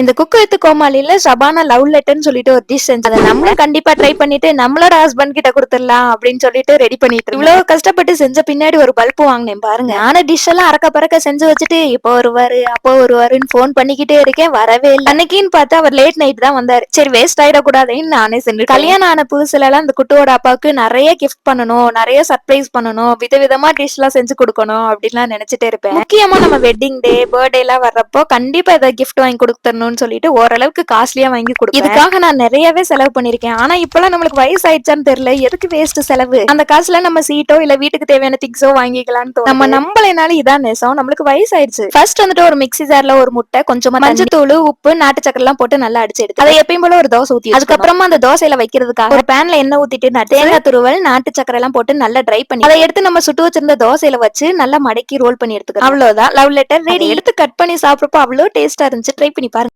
இந்த cook with கோமாளியில Shabana love லெட்டர்னு சொல்லிட்டு ஒரு டிஷ் செஞ்சு அதை நம்மளும் கண்டிப்பா ட்ரை பண்ணிட்டு நம்மளோட ஹஸ்பண்ட் கிட்ட கொடுத்துடலாம் அப்படின்னு சொல்லிட்டு ரெடி பண்ணிட்டு இவ்வளவு கஷ்டப்பட்டு செஞ்ச பின்னாடி ஒரு பல்ப் வாங்கினேன் பாருங்க. ஆனா டிஷ் எல்லாம் அறக்க பறக்க செஞ்சு வச்சுட்டு இப்போ வருவாரு அப்போ வருவாருன்னு ஃபோன் பண்ணிக்கிட்டே இருக்கேன் வரவே இல்லை. அன்னைக்குன்னு பார்த்தா அவர் லேட் நைட் தான் வந்தாரு. சரி வேஸ்ட் ஆயிடக்கூடாதுன்னு நானே செஞ்சு கல்யாணம் ஆன புதுசுல எல்லாம் இந்த குட்டுவோட அப்பாவுக்கு நிறைய கிஃப்ட் பண்ணணும் நிறைய சர்ப்ரைஸ் பண்ணணும் விதவிதமா டிஷ் எல்லாம் செஞ்சு கொடுக்கணும் அப்படின்லாம் நினைச்சிட்டே இருப்பேன். முக்கியமா நம்ம வெட்டிங் டே பர்த்டே எல்லாம் வர்றப்போ கண்டிப்பா ஏதாவது கிஃப்ட் வாங்கி கொடுத்துடணும்னு சொல்லிட்டு ஓரளவுக்கு காஸ்ட்லியா வாங்கி கொடுப்பேன். இதுக்காக நான் நிறையவே செலவு பண்ணிருக்கேன் ஆனா இப்பெல்லாம் நம்மளுக்கு வயசு ஆயிடுச்சான்னு தெரியல. எதுக்கு வேஸ்ட் செலவு? அந்த காசுல நம்ம சீட்டோ இல்ல வீட்டுக்கு தேவையான திங்ஸோ வாங்கிக்கலாம்னு. நம்ம நம்பலைனாலும் இதான் நேசம். நம்மளுக்கு வயசு ஆயிடுச்சு ஃபர்ஸ்ட் வந்துட்டு ஒரு மிக்ஸி ஜார்ல ஒரு முட்டை கொஞ்சமா மஞ்சத்தூள் உப்பு நாட்டு சக்கரை எல்லாம் போட்டு நல்லா அடிச்சு எடுத்து அதை எப்பயும் போல ஒரு தோசை ஊத்தி அதுக்கப்புறமா அந்த தோசையில வைக்கிறதுக்காக ஒரு பேன்ல எண்ணெய் ஊத்திட்டு தேங்காய் துருவல் நாட்டு சக்கரை எல்லாம் போட்டு நல்லா ட்ரை பண்ணி அதை எடுத்து நம்ம சுட்டு வச்சிருந்த தோசையில வச்சு நல்லா மடக்கி ரோல் பண்ணி எடுத்துக்கணும். அவ்வளவுதான். லவ் லெட்டர் ரெடி எடுத்து கட் பண்ணி சாப்பிடுறப்போ அவ்வளவு டேஸ்டா இருந்துச்சு. ட்ரை பண்ணி பாருங்க.